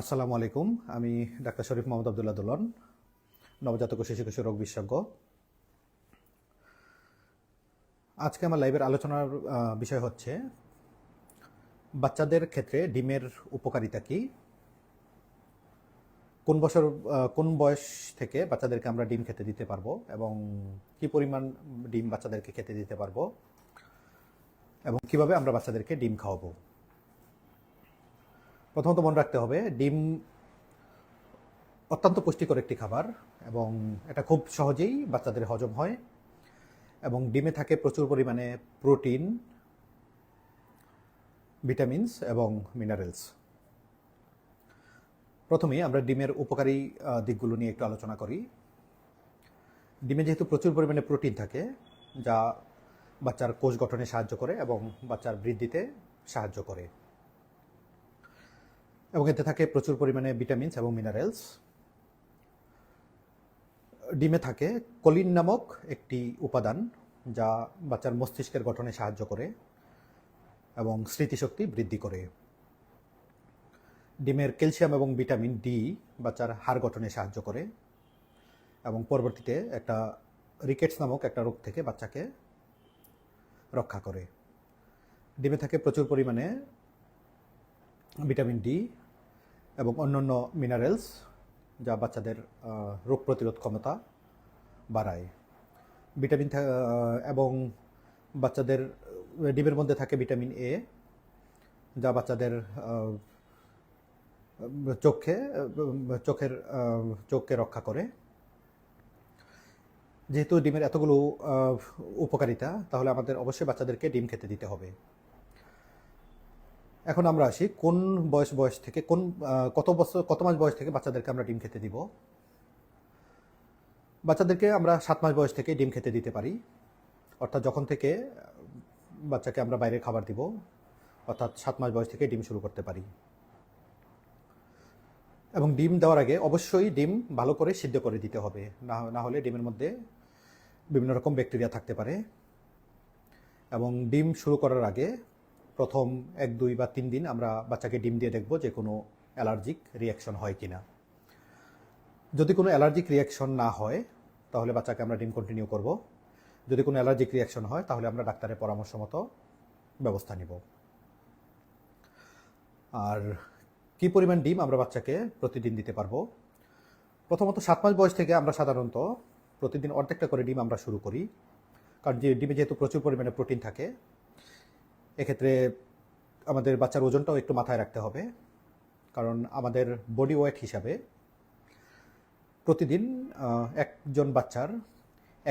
আসসালামু আলাইকুম। আমি ডাক্তার শরীফ মোহাম্মদ আবদুল্লাহ দুলন, নবজাতক শিশু কিশোর রোগ বিশেষজ্ঞ। আজকে আমার লাইভের আলোচনার বিষয় হচ্ছে, বাচ্চাদের ক্ষেত্রে ডিমের উপকারিতা কি? কোন বছর কোন বয়স থেকে বাচ্চাদেরকে আমরা ডিম খেতে দিতে পারব এবং কি পরিমাণ ডিম বাচ্চাদেরকে খেতে দিতে পারব এবং কীভাবে আমরা বাচ্চাদেরকে ডিম খাওয়াবো? প্রথমত মনে রাখতে হবে, ডিম অত্যন্ত পুষ্টিকর একটি খাবার এবং এটা খুব সহজেই বাচ্চাদের হজম হয় এবং ডিমে থাকে প্রচুর পরিমাণে প্রোটিন, ভিটামিনস এবং মিনারেলস। প্রথমেই আমরা ডিমের উপকারী দিকগুলো নিয়ে একটু আলোচনা করি। ডিমে যেহেতু প্রচুর পরিমাণে প্রোটিন থাকে, যা বাচ্চার কোষ গঠনে সাহায্য করে এবং বাচ্চার বৃদ্ধিতে সাহায্য করে। এবং এতে থাকে প্রচুর পরিমাণে ভিটামিনস এবং মিনারেলস ডিমে থাকে কলিন নামক একটি উপাদান, যা বাচ্চার মস্তিষ্কের গঠনে সাহায্য করে এবং স্মৃতিশক্তি বৃদ্ধি করে। ডিমের ক্যালসিয়াম এবং ভিটামিন ডি বাচ্চার হাড় গঠনে সাহায্য করে এবং পরবর্তীতে একটা রিকেটস নামক একটা রোগ থেকে বাচ্চাকে রক্ষা করে। ডিমে থাকে প্রচুর পরিমাণে ভিটামিন ডি এবং অন্যান্য মিনারেলস যা বাচ্চাদের রোগ প্রতিরোধ ক্ষমতা বাড়ায়। ভিটামিন এবং বাচ্চাদের, ডিমের মধ্যে থাকে ভিটামিন এ যা বাচ্চাদের চোখে, চোখের চোখকে রক্ষা করে। যেহেতু ডিমের এতগুলো উপকারিতা, তাহলে আমাদের অবশ্যই বাচ্চাদেরকে ডিম খেতে দিতে হবে। এখন আমরা আসি কোন বয়স বয়স থেকে, কোন কত বছর, কত মাস বয়স থেকে বাচ্চাদেরকে আমরা ডিম খেতে দিব? বাচ্চাদেরকে আমরা সাত মাস বয়স থেকে ডিম খেতে দিতে পারি। অর্থাৎ যখন থেকে বাচ্চাকে আমরা বাইরের খাবার দিব, অর্থাৎ সাত মাস বয়স থেকে ডিম শুরু করতে পারি। এবং ডিম দেওয়ার আগে অবশ্যই ডিম ভালো করে সিদ্ধ করে দিতে হবে। না না হলে ডিমের মধ্যে বিভিন্ন রকম ব্যাকটেরিয়া থাকতে পারে। এবং ডিম শুরু করার আগে প্রথম এক, দুই বা তিন দিন আমরা বাচ্চাকে ডিম দিয়ে দেখব যে কোনো অ্যালার্জিক রিয়াকশন হয় কি না যদি কোনো অ্যালার্জিক রিয়াকশন না হয়, তাহলে বাচ্চাকে আমরা ডিম কন্টিনিউ করব। যদি কোনো অ্যালার্জিক রিয়াকশন হয়, তাহলে আমরা ডাক্তারের পরামর্শ মতো ব্যবস্থা নিব। আর কি পরিমাণ ডিম আমরা বাচ্চাকে প্রতিদিন দিতে পারব? প্রথমত সাত মাস বয়স থেকে আমরা সাধারণত প্রতিদিন অর্ধেকটা করে ডিম আমরা শুরু করি। কারণ যে ডিমে যেহেতু প্রচুর পরিমাণে প্রোটিন থাকে এক্ষেত্রে আমাদের বাচ্চার ওজনটাও একটু মাথায় রাখতে হবে। কারণ আমাদের বডি ওয়েট হিসাবে প্রতিদিন একজন বাচ্চার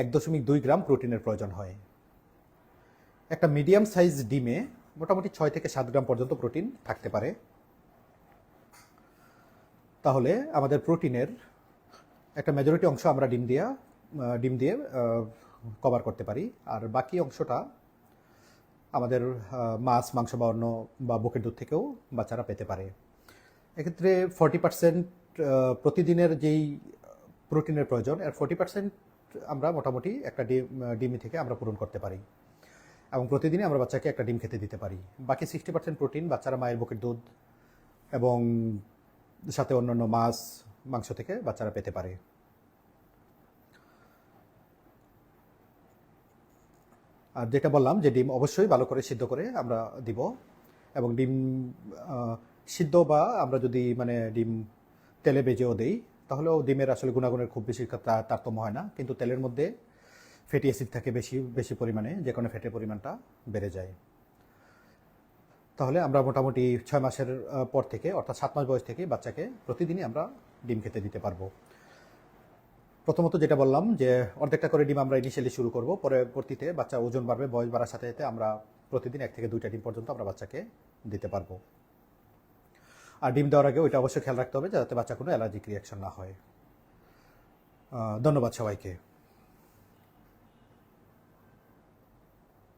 এক দশমিক দুই গ্রাম প্রোটিনের প্রয়োজন হয়। একটা মিডিয়াম সাইজ ডিমে মোটামুটি ছয় থেকে সাত গ্রাম পর্যন্ত প্রোটিন থাকতে পারে। তাহলে আমাদের প্রোটিনের একটা মেজরিটি অংশ আমরা ডিম দিয়া ডিম দিয়ে কভার করতে পারি। আর বাকি অংশটা আমাদের মাছ, মাংস বা অন্য বা বুকের দুধ থেকেও বাচ্চারা পেতে পারে। এক্ষেত্রে ফর্টি পার্সেন্ট প্রতিদিনের যেই প্রোটিনের প্রয়োজন এর ফর্টি পার্সেন্ট আমরা মোটামুটি একটা ডিম ডিমি থেকে আমরা পূরণ করতে পারি। এবং প্রতিদিনই আমরা বাচ্চাকে একটা ডিম খেতে দিতে পারি। বাকি সিক্সটি পার্সেন্ট প্রোটিন বাচ্চারা মায়ের বুকের দুধ এবং সাথে অন্যান্য মাছ, মাংস থেকে বাচ্চারা পেতে পারে। আর যেটা বললাম যে ডিম অবশ্যই ভালো করে সিদ্ধ করে আমরা দিব এবং ডিম সিদ্ধ বা আমরা যদি মানে ডিম তেলে বেজেও দিই, তাহলেও ডিমের আসলে গুণাগুণের খুব বেশি তারতম্য হয় না। কিন্তু তেলের মধ্যে ফ্যাটি অ্যাসিড থাকে বেশি বেশি পরিমাণে, যে কোনো ফ্যাটের পরিমাণটা বেড়ে যায়। তাহলে আমরা মোটামুটি ছয় মাসের পর থেকে, অর্থাৎ সাত মাস বয়স থেকে বাচ্চাকে প্রতিদিনই আমরা ডিম খেতে দিতে পারব। প্রথমত যেটা বললাম যে অর্ধেকটা করে ডিম আমরা ইনিশিয়ালি শুরু করব, পরবর্তীতে বাচ্চা ওজন বাড়বে, বয়স বাড়ার সাথে সাথে আমরা প্রতিদিন এক থেকে দুইটা ডিম পর্যন্ত আমরা বাচ্চাকে দিতে পারব। আর ডিম দেওয়ার আগে ওইটা অবশ্যই খেয়াল রাখতে হবে যাতে বাচ্চা কোনো অ্যালার্জিক রিয়াকশন না হয়। ধন্যবাদ সবাইকে।